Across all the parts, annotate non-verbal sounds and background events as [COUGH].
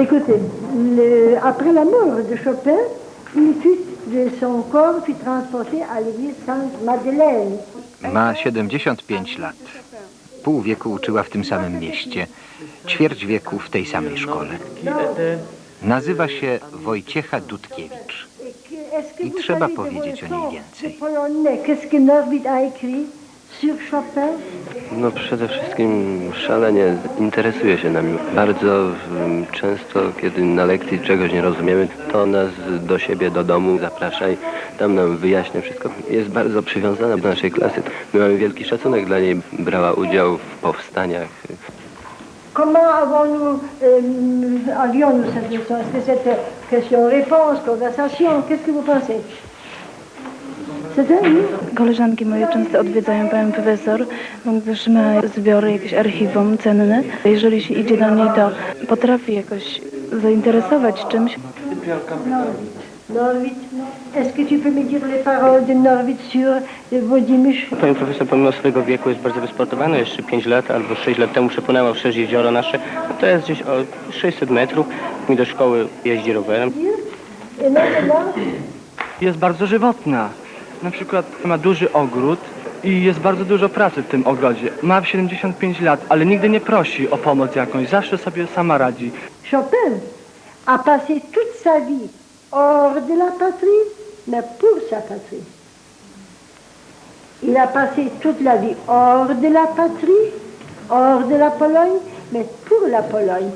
Écoutez, le- après la mort de Chopin, fuite de son corps fut transportée à l'église Sainte-Madeleine. Ma 75 lat. Pół wieku uczyła w tym samym mieście. Ćwierć wieku w tej samej szkole. Nazywa się Wojciecha Dudkiewicz. I trzeba powiedzieć o niej więcej. No przede wszystkim szalenie interesuje się nami. Bardzo mm, często, kiedy na lekcji czegoś nie rozumiemy, to nas do siebie, do domu zaprasza i tam nam wyjaśnia wszystko. Jest bardzo przywiązana do naszej klasy. My mamy wielki szacunek dla niej. Brała udział w powstaniach. Comment avons-nous, euh, avions-nous cette leçon Est-ce que c'était question-réponse, conversation Qu'est-ce que vous pensez Koleżanki moje często odwiedzają panią profesor, gdyż ma zbiory, jakieś archiwum cenne. Jeżeli się idzie do niej, to potrafi jakoś zainteresować czymś. Norwid. Est-ce que tu peux me dire les paroles de Norwid sur Włodzimierz Pani profesor pomimo swojego wieku jest bardzo wysportowana. Jeszcze 5 lat albo 6 lat temu przepłynęła przez jezioro nasze. To jest gdzieś o 600 metrów. Mi do szkoły jeździ rowerem. Jest bardzo żywotna. Na przykład ma duży ogród i jest bardzo dużo pracy w tym ogrodzie. Ma 75 lat, ale nigdy nie prosi o pomoc jakąś, zawsze sobie sama radzi. Chopin a passé toute sa vie hors de la patrie, mais pour sa patrie. Il a passé toute la vie hors de la patrie, hors de la Pologne, mais pour la Pologne.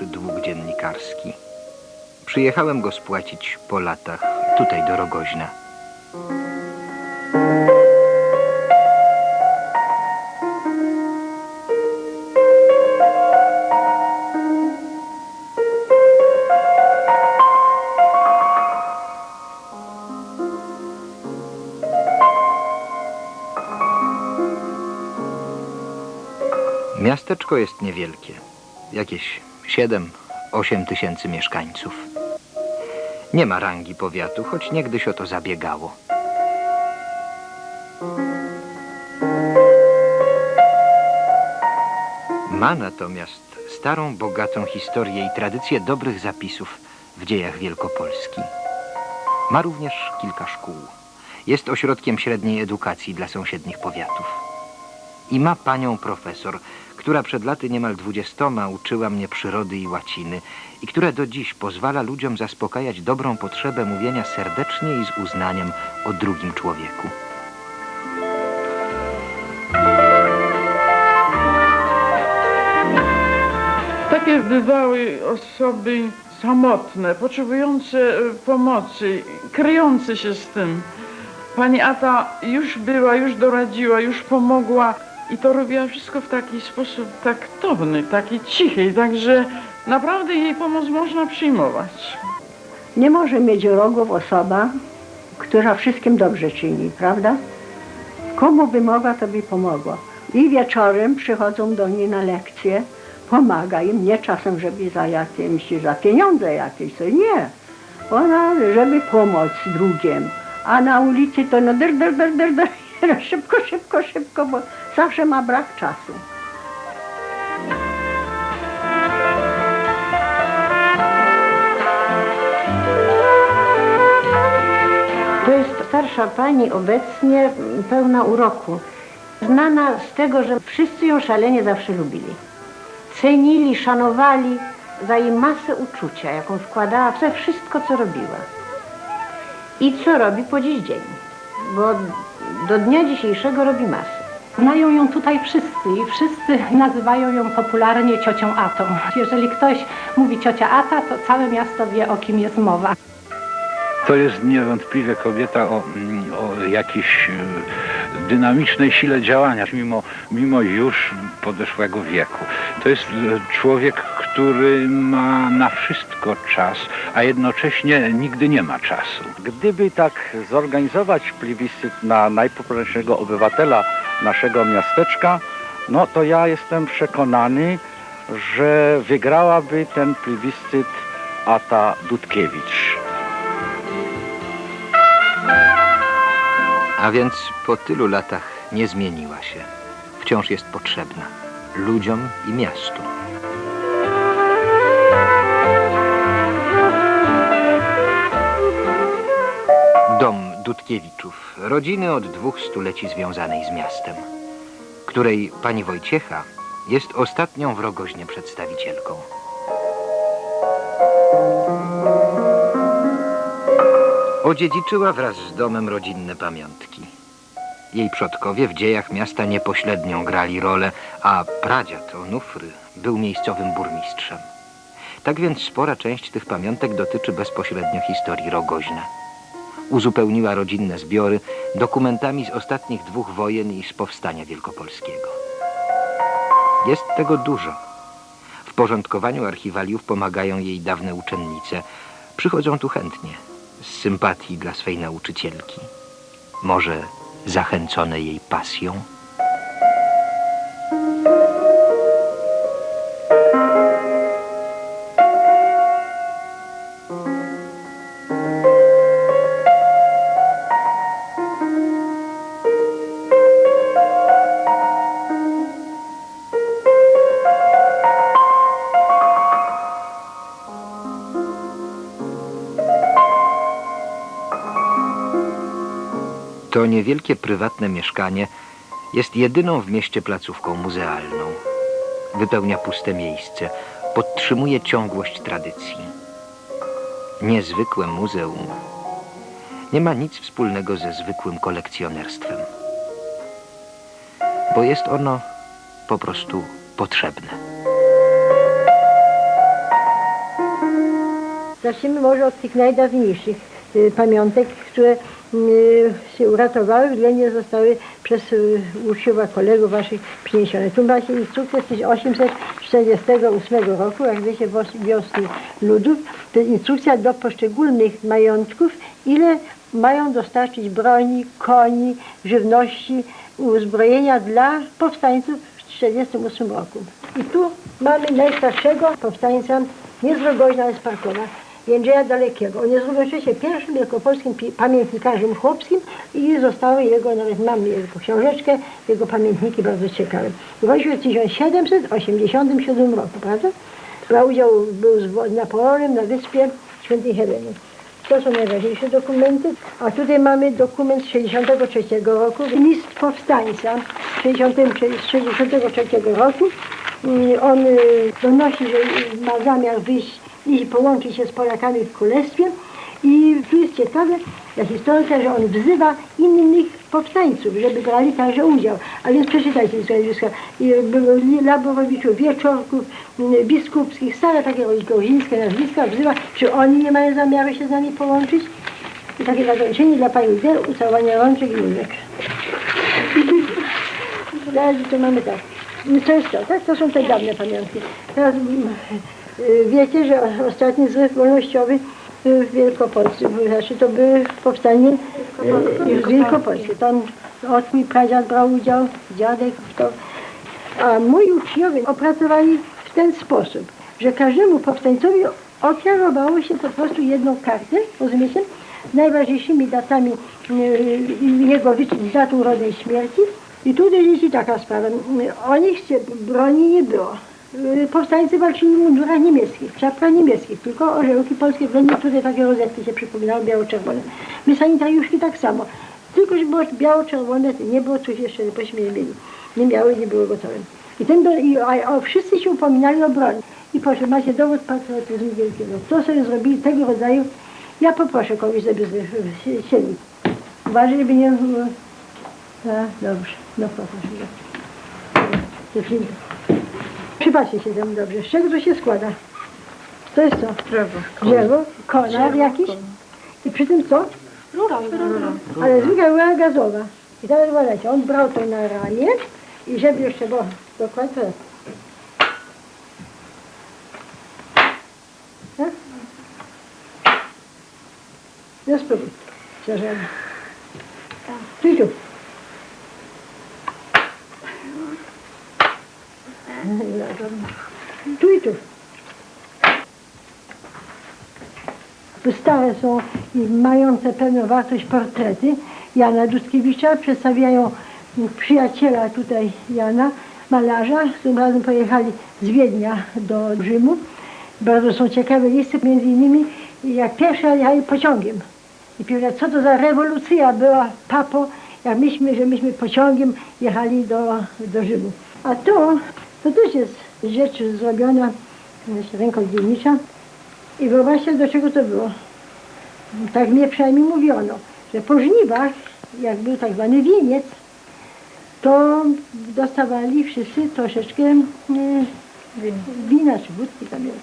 Najdawniejszy dług dziennikarski. Przyjechałem go spłacić po latach tutaj do Rogoźna. Miasteczko jest niewielkie. Jakieś 7-8 tysięcy mieszkańców. Nie ma rangi powiatu, choć niegdyś o to zabiegało. Ma natomiast starą, bogatą historię i tradycję dobrych zapisów w dziejach Wielkopolski. Ma również kilka szkół. Jest ośrodkiem średniej edukacji dla sąsiednich powiatów. I ma panią profesor, która przed laty niemal dwudziestoma uczyła mnie przyrody i łaciny i która do dziś pozwala ludziom zaspokajać dobrą potrzebę mówienia serdecznie i z uznaniem o drugim człowieku. Takie bywały osoby samotne, potrzebujące e, pomocy, kryjące się z tym. Pani Ata już była, już doradziła, już pomogła i to robiła wszystko w taki sposób taktowny, taki cichy, także naprawdę jej pomoc można przyjmować. Nie może mieć rogów osoba, która wszystkim dobrze czyni, prawda? Komu by mogła, to by pomogła. I wieczorem przychodzą do niej na lekcje, pomaga im, nie czasem, żeby za jakimś, za pieniądze jakieś, nie. Ona, żeby pomóc drugim. A na ulicy to no dur, dur, dur, dur. No szybko, szybko, szybko, bo zawsze ma brak czasu. To jest starsza pani obecnie pełna uroku. Znana z tego, że wszyscy ją szalenie zawsze lubili. Cenili, szanowali za jej masę uczucia, jaką wkładała w to wszystko, co robiła. I co robi po dziś dzień. Bo do dnia dzisiejszego robi masę. Znają ją tutaj wszyscy i wszyscy [LAUGHS] nazywają ją popularnie ciocią Atą. Jeżeli ktoś mówi ciocia Ata, to całe miasto wie, o kim jest mowa. To jest niewątpliwie kobieta o, o jakiejś e, dynamicznej sile działania, mimo, mimo już podeszłego wieku. To jest e, człowiek, który ma na wszystko czas, a jednocześnie nigdy nie ma czasu. Gdyby tak zorganizować plebiscyt na najpopularniejszego obywatela naszego miasteczka, no to ja jestem przekonany, że wygrałaby ten plebiscyt Ata Dudkiewicz. A więc po tylu latach nie zmieniła się. Wciąż jest potrzebna ludziom i miastu. Dom Dudkiewiczów, rodziny od dwóch stuleci związanej z miastem, której pani Wojciecha jest ostatnią w Rogoźnie przedstawicielką. Odziedziczyła wraz z domem rodzinne pamiątki. Jej przodkowie w dziejach miasta niepośrednią grali rolę, a pradziad Onufry był miejscowym burmistrzem. Tak więc spora część tych pamiątek dotyczy bezpośrednio historii Rogoźna. Uzupełniła rodzinne zbiory dokumentami z ostatnich dwóch wojen i z powstania wielkopolskiego. Jest tego dużo. W porządkowaniu archiwaliów pomagają jej dawne uczennice. Przychodzą tu chętnie, z sympatii dla swej nauczycielki. Może zachęcone jej pasją? To niewielkie prywatne mieszkanie jest jedyną w mieście placówką muzealną. Wypełnia puste miejsce, podtrzymuje ciągłość tradycji. Niezwykłe muzeum nie ma nic wspólnego ze zwykłym kolekcjonerstwem, bo jest ono po prostu potrzebne. Zacznijmy może od tych najdawniejszych y, pamiątek, które się uratowały, gdy nie zostały przez y, uczniów, a kolegów waszych przyniesione. Tu macie instrukcję z 1848 roku, jak wiecie, wiosny ludów. To jest instrukcja do poszczególnych majątków, ile mają dostarczyć broni, koni, żywności, uzbrojenia dla powstańców w 1948 roku. I tu mamy najstarszego powstańca, nie z Rogoźna, ale z Parkowa, Jędrzeja Dalekiego. On jest równocześnie pierwszym wielkopolskim pamiętnikarzem chłopskim i zostały jego, nawet mamy jego książeczkę, jego pamiętniki bardzo ciekawe. Urodził się w 1787 roku, prawda? Brał udział, był z Napoleonem na wyspie Świętej Heleny. To są najważniejsze dokumenty. A tutaj mamy dokument z 63 roku, list powstańca z 63 roku. Mm, On y, donosi, że ma zamiar wyjść i połączyć się z Polakami w Królestwie. I tu jest ciekawe dla historyka, że on wzywa innych powstańców, żeby brali także udział. A więc przeczytajcie. I Było Laborowiczów, Wieczorków, mm, Biskupskich, stare takie rozińskie nazwiska wzywa, czy oni nie mają zamiaru się z nami połączyć. I takie zakończenie dla pani D, ucałowania rączek i nóżek. Teraz [LAUGHS] to mamy tak. To jest to, tak? To są te dawne pamiątki. Teraz wiecie, że ostatni zryw wolnościowy y, w Wielkopolsce, znaczy to były powstanie y, w Wielkopolsce. Tam od mój pradziad brał udział, dziadek w to. A moi uczniowie opracowali w ten sposób, że każdemu powstańcowi ofiarowało się po prostu jedną kartę, rozumiecie, najważniejszymi datami y, jego datą urodzenia i śmierci. I tutaj jest taka sprawa. O nich się broni nie było. Y, Powstańcy walczyli w mundurach niemieckich, w czapkach niemieckich, tylko orzełki polskie, w niektóre takie rozetki się przypominały biało-czerwone. My sanitariuszki tak samo. Tylko, że było biało-czerwone, nie było coś jeszcze, bośmy nie mieli. Nie miały, nie było gotowe. I, ten do, i a, a wszyscy się upominali o broń. I proszę, macie dowód patriotyzmu wielkiego. To sobie zrobili tego rodzaju. Ja poproszę kogoś, żeby siedli. Uważaj, żeby nie. A, dobrze, no poproszę. Dziewczynka. Przypatrzcie się temu dobrze. Z czego to się składa? To jest co? Drzewo. Drzewo, konar jakiś. I przy tym co? Rura. Ale zwykła rura gazowa. I teraz uważajcie, on brał to na ramię i żeby jeszcze dokładnie to jest. Tak? No spróbuj, Przepraszam. Tu i tu. Tu i tu. Wystawy są i mające pewną wartość portrety Jana Dudkiewicza. Przedstawiają przyjaciela tutaj Jana, malarza, z którym razem pojechali z Wiednia do Rzymu. Bardzo są ciekawe listy, między innymi jak pierwszy jechali pociągiem. I powiedział, co to za rewolucja była, papo, jak myśmy, że myśmy pociągiem jechali do, do Rzymu. A tu to też jest rzecz zrobiona z ręką dziennicza. I wyobraźcie, do czego to było. Tak mnie przynajmniej mówiono, że po żniwach, jak był tak zwany wieniec, to dostawali wszyscy troszeczkę e, wina czy wódki tam było.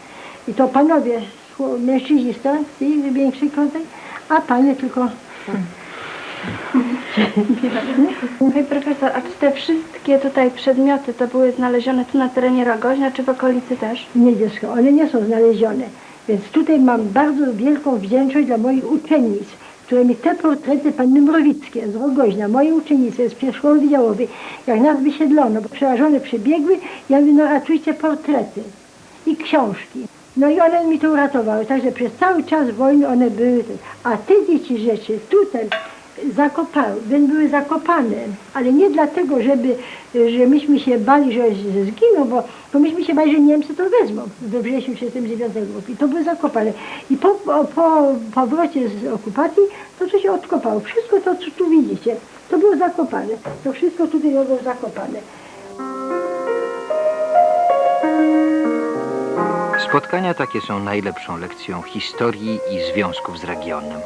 I to panowie, mężczyźni z tej większej kątek, a panie tylko Panie profesor, a czy te wszystkie tutaj przedmioty to były znalezione tu na terenie Rogoźna, czy w okolicy też? Nie dziecko, one nie są znalezione. Więc tutaj mam bardzo wielką wdzięczność dla moich uczennic, które mi te portrety panny Mrowickie z Rogoźna, moje uczennice z szkoły wydziałowej, jak nas wysiedlono, bo przerażone przybiegły, ja mówię, no ratujcie portrety i książki. No i one mi to uratowały, także przez cały czas wojny one były, a te dzieci rzeczy tutaj zakopały, były zakopane, ale nie dlatego, żeby, że myśmy się bali, że zginą, bo, bo myśmy się bali, że Niemcy to wezmą we wrześniu 1939 roku i to były zakopane. I po, po, po powrocie z okupacji to co się odkopało. Wszystko to, co tu widzicie, to było zakopane. To wszystko tutaj było zakopane. Spotkania takie są najlepszą lekcją historii i związków z regionem.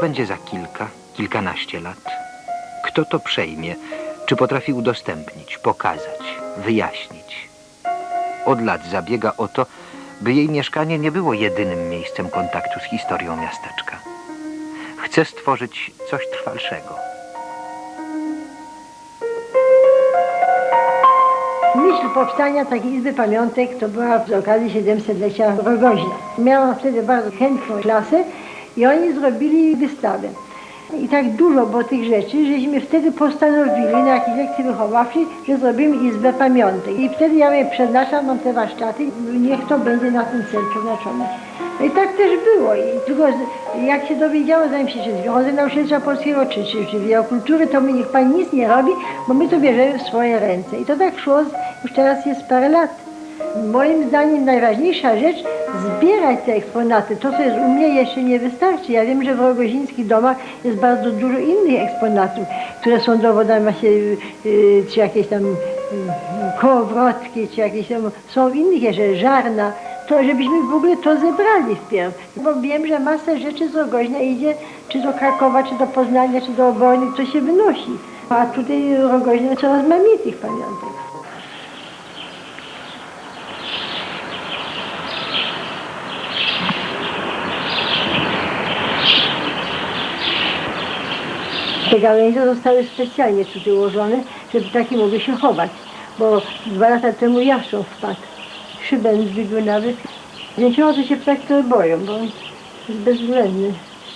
Będzie za kilka, kilkanaście lat. Kto to przejmie? Czy potrafi udostępnić, pokazać, wyjaśnić? Od lat zabiega o to, by jej mieszkanie nie było jedynym miejscem kontaktu z historią miasteczka. Chce stworzyć coś trwalszego. Myśl powstania takiej Izby Pamiątek to była z okazji 700-lecia Rogoźna. Miałam wtedy bardzo chętną klasę i oni zrobili wystawę. I tak dużo było tych rzeczy, żeśmy wtedy postanowili na jakiejś lekcji wychowawczej, że zrobimy Izbę Pamiątek. I wtedy ja je przeznaczam, mam te warsztaty, niech to będzie na tym celu przeznaczone. No i tak też było. I tylko jak się dowiedziało, zanim się czy Związek Nauczycielstwa Polskiego, czy, czy, czy to my niech pani nic nie robi, bo my to bierzemy w swoje ręce. I to tak szło, już teraz jest parę lat. Moim zdaniem najważniejsza rzecz zbierać te eksponaty. To, co jest u mnie jeszcze nie wystarczy. Ja wiem, że w rogozińskich domach jest bardzo dużo innych eksponatów, które są dowodami właśnie, y, y, czy jakieś tam y, kołowrotki, czy jakieś tam, są innych jeszcze, żarna. To żebyśmy w ogóle to zebrali wpierw. Bo wiem, że masa rzeczy z Rogoźna idzie czy do Krakowa, czy do Poznania, czy do Oborny, to się wynosi. A tutaj Rogoźna coraz mniej tych pamiątek. Te gałęzie zostały specjalnie tutaj ułożone, żeby takie mogły się chować. Bo dwa lata temu jaszcząb wpadł. Szybę zbiegły nawet. Dzięcioło to się ptaki to boją, bo jest bezwzględny.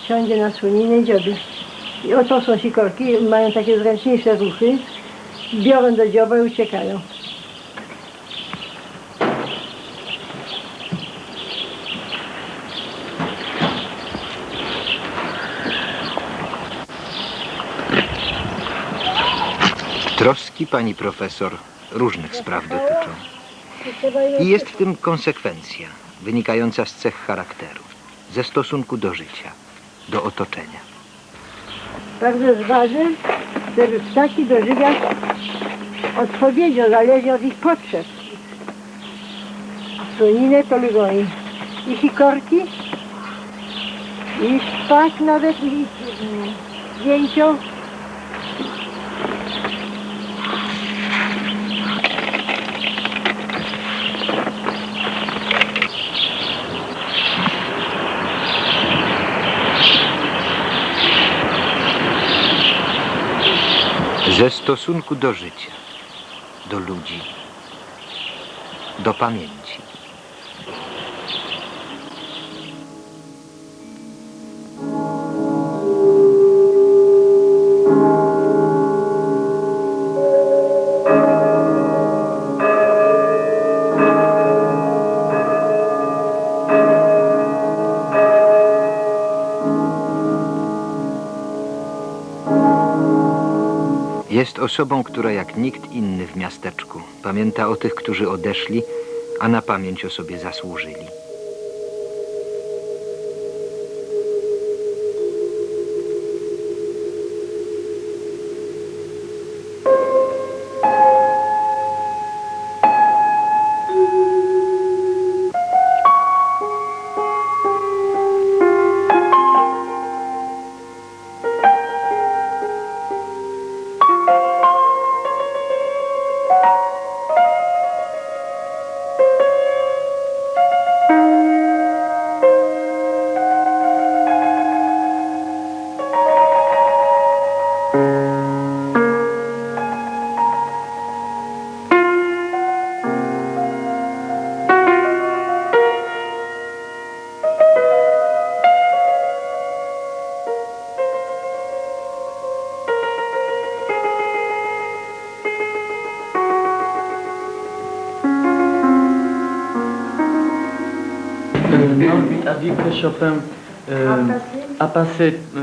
Siądzie na słoninę dziobie. I oto są sikorki, mają takie zręczniejsze ruchy. Biorą do dzioba i uciekają. Pani profesor różnych spraw dotyczą. I jest w tym konsekwencja wynikająca z cech charakteru, ze stosunku do życia, do otoczenia. Bardzo jest ważne, żeby ptaki dożywiać odpowiedzią, zależnie od ich potrzeb. Słoninę to lubią i, i sikorki, i szpak nawet, i mm, Ze stosunku do życia, do ludzi, do pamięci. Jest osobą, która jak nikt inny w miasteczku pamięta o tych, którzy odeszli, a na pamięć o sobie zasłużyli.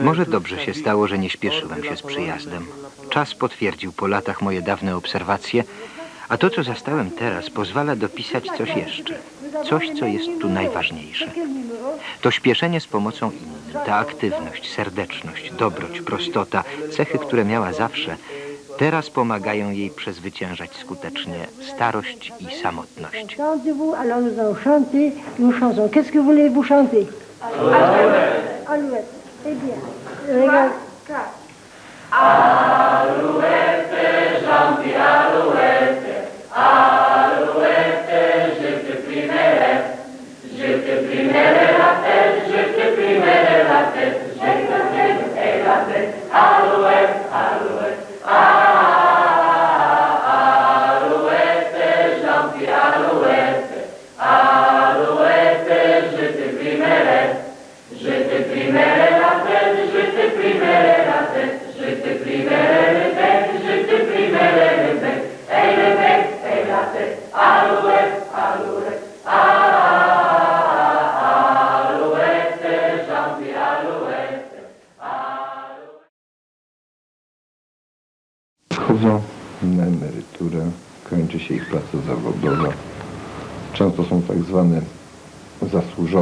Może toute dobrze sa się vie stało, że nie śpieszyłem się z przyjazdem. Czas potwierdził po latach moje dawne obserwacje, a to, co zastałem teraz, pozwala dopisać coś jeszcze. Coś, co jest tu najważniejsze. To śpieszenie z pomocą innym, ta aktywność, serdeczność, dobroć, prostota, cechy, które miała zawsze, teraz pomagają jej przezwyciężać skutecznie starość i samotność. Chantez-vous, alors nous allons chanter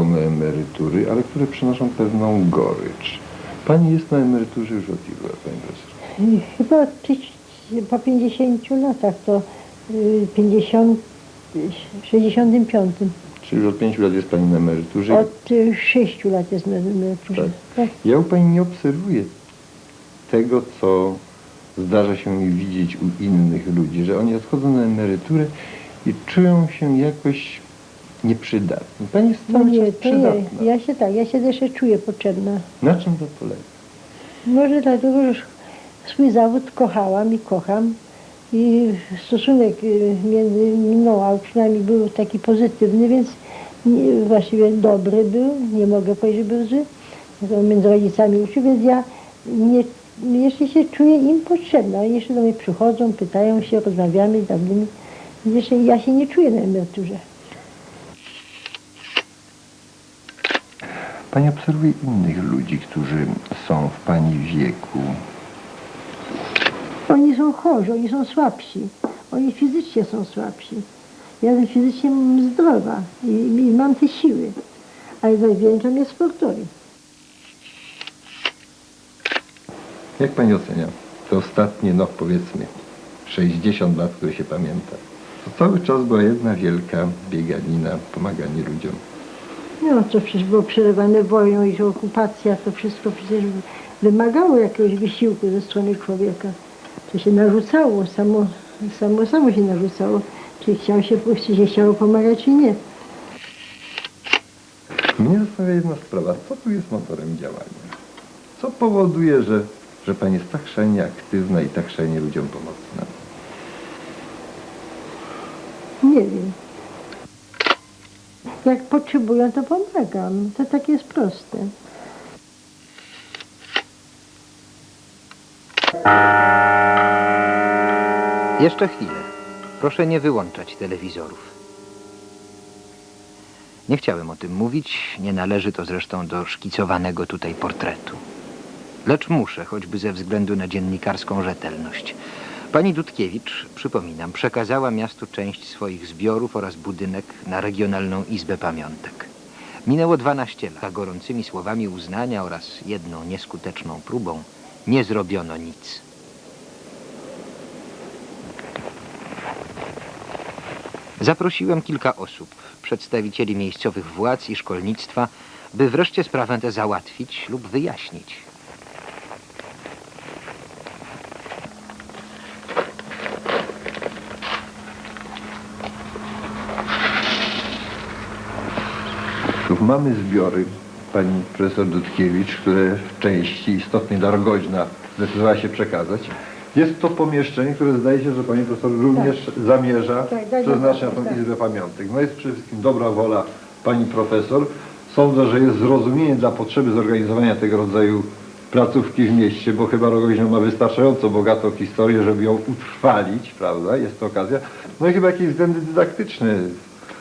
zasłużone emerytury, ale które przynoszą pewną gorycz. Pani jest na emeryturze już od ilu lat, pani profesor? Chyba od tyś- po 50 latach to y, 50, y, 65. Czyli już od pięciu lat jest pani na emeryturze. Od 6 lat jest na emeryturze. Tak. Ja u pani nie obserwuję tego, co zdarza się mi widzieć u innych ludzi, że oni odchodzą na emeryturę i czują się jakoś nieprzydatni. Pani jest No cały nie, czas przydatna. Ja się tak, ja się też czuję potrzebna. Na czym to polega? Może dlatego, że swój zawód kochałam i kocham. I stosunek y, między mną a uczniami był taki pozytywny, więc nie, właściwie dobry był. Nie mogę powiedzieć, że był zły. Między rodzicami uczył, więc ja nie, jeszcze się czuję im potrzebna. Oni jeszcze do mnie przychodzą, pytają się, rozmawiamy z dawnymi. Więc Jeszcze ja się nie czuję na emeryturze. Pani obserwuje innych ludzi, którzy są w Pani wieku. Oni są chorzy, oni są słabsi. Oni fizycznie są słabsi. Ja jestem fizycznie zdrowa i, i mam te siły. Ale największą jest sportowi. Jak Pani ocenia te ostatnie, no powiedzmy, 60 lat, które się pamięta? To cały czas była jedna wielka bieganina, pomaganie ludziom. No to przecież było przerywane wojną i okupacja, to wszystko przecież wymagało jakiegoś wysiłku ze strony człowieka. To się narzucało, samo, samo, samo się narzucało, czy chciał się, czy się chciało pomagać, czy nie. Mnie zastanawia jedna sprawa. Co tu jest motorem działania? Co powoduje, że, że Pani jest tak szalenie aktywna i tak szalenie ludziom pomocna? Nie wiem. Jak potrzebują, to pomagam. To tak jest proste. Jeszcze chwilę. Proszę nie wyłączać telewizorów. Nie chciałem o tym mówić, nie należy to zresztą do szkicowanego tutaj portretu. Lecz muszę, choćby ze względu na dziennikarską rzetelność. Pani Dudkiewicz, przypominam, przekazała miastu część swoich zbiorów oraz budynek na Regionalną Izbę Pamiątek. Minęło 12 lat, a gorącymi słowami uznania oraz jedną nieskuteczną próbą nie zrobiono nic. Zaprosiłem kilka osób, przedstawicieli miejscowych władz i szkolnictwa, by wreszcie sprawę tę załatwić lub wyjaśnić. Mamy zbiory pani profesor Dudkiewicz, które w części istotnej dla Rogoźna zdecydowała się przekazać. Jest to pomieszczenie, które zdaje się, że pani profesor również zamierza przeznaczyć na tą Izbę Pamiątek. No jest przede wszystkim dobra wola pani profesor. Sądzę, że jest zrozumienie dla potrzeby zorganizowania tego rodzaju placówki w mieście, bo chyba Rogoźno ma wystarczająco bogatą historię, żeby ją utrwalić, prawda? Jest to okazja. No i chyba jakieś względy dydaktyczne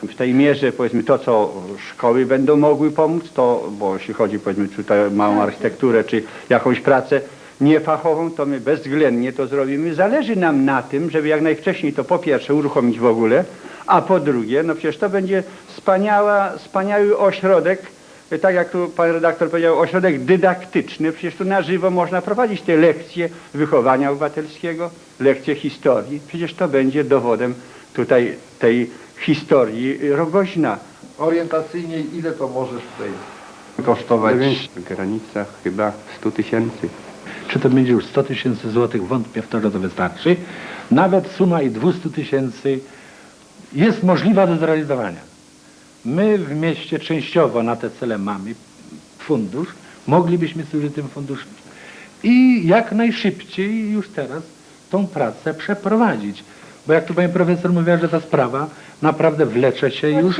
W tej mierze powiedzmy to, co szkoły będą mogły pomóc, to, bo jeśli chodzi powiedzmy tutaj o małą architekturę czy jakąś pracę niefachową, to my bezwzględnie to zrobimy. Zależy nam na tym, żeby jak najwcześniej to po pierwsze uruchomić w ogóle, a po drugie, no przecież to będzie wspaniała, wspaniały ośrodek, tak jak tu pan redaktor powiedział, ośrodek dydaktyczny. Przecież tu na żywo można prowadzić te lekcje wychowania obywatelskiego, lekcje historii. Przecież to będzie dowodem tutaj tej historii Rogoźna. Orientacyjnie ile to możesz tutaj kosztować? W granicach chyba 100 tysięcy. Czy to będzie już 100 tysięcy złotych, wątpię w to, że to wystarczy. Nawet suma i 200 tysięcy jest możliwa do zrealizowania. My w mieście częściowo na te cele mamy fundusz, moglibyśmy służyć tym funduszem i jak najszybciej już teraz tą pracę przeprowadzić. Bo jak tu pani profesor mówiła, że ta sprawa naprawdę wlecze się już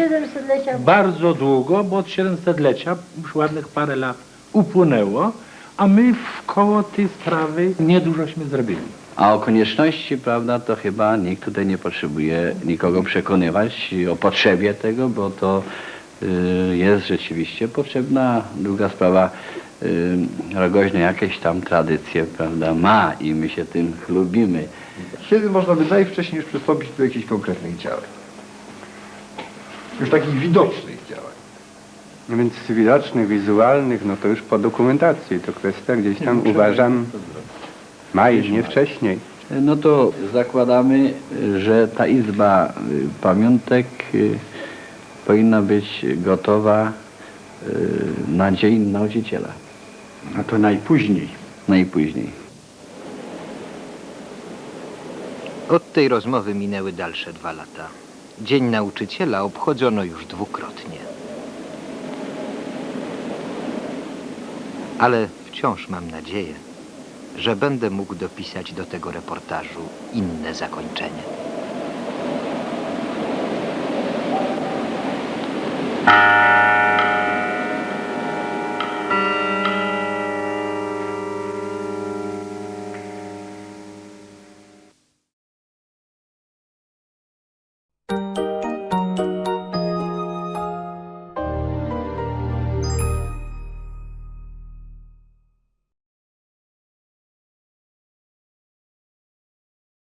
bardzo długo, bo od 700-lecia już ładnych parę lat upłynęło, a my w koło tej sprawy niedużośmy zrobili. A o konieczności, prawda, to chyba nikt tutaj nie potrzebuje nikogo przekonywać o potrzebie tego, bo to y, jest rzeczywiście potrzebna. Druga sprawa, y, Rogoźno jakieś tam tradycje, prawda, ma i my się tym chlubimy. Kiedy można by najwcześniej już przystąpić do jakichś konkretnych działań? Już takich widocznych działań. No więc widocznych, wizualnych, no to już po dokumentacji. To kwestia gdzieś tam uważam maj, nie wcześniej. No to zakładamy, że ta Izba y, Pamiątek y, powinna być gotowa y, na Dzień Nauczyciela. A to najpóźniej. Najpóźniej. Od tej rozmowy minęły dalsze dwa lata. Dzień nauczyciela obchodzono już dwukrotnie. Ale wciąż mam nadzieję, że będę mógł dopisać do tego reportażu inne zakończenie.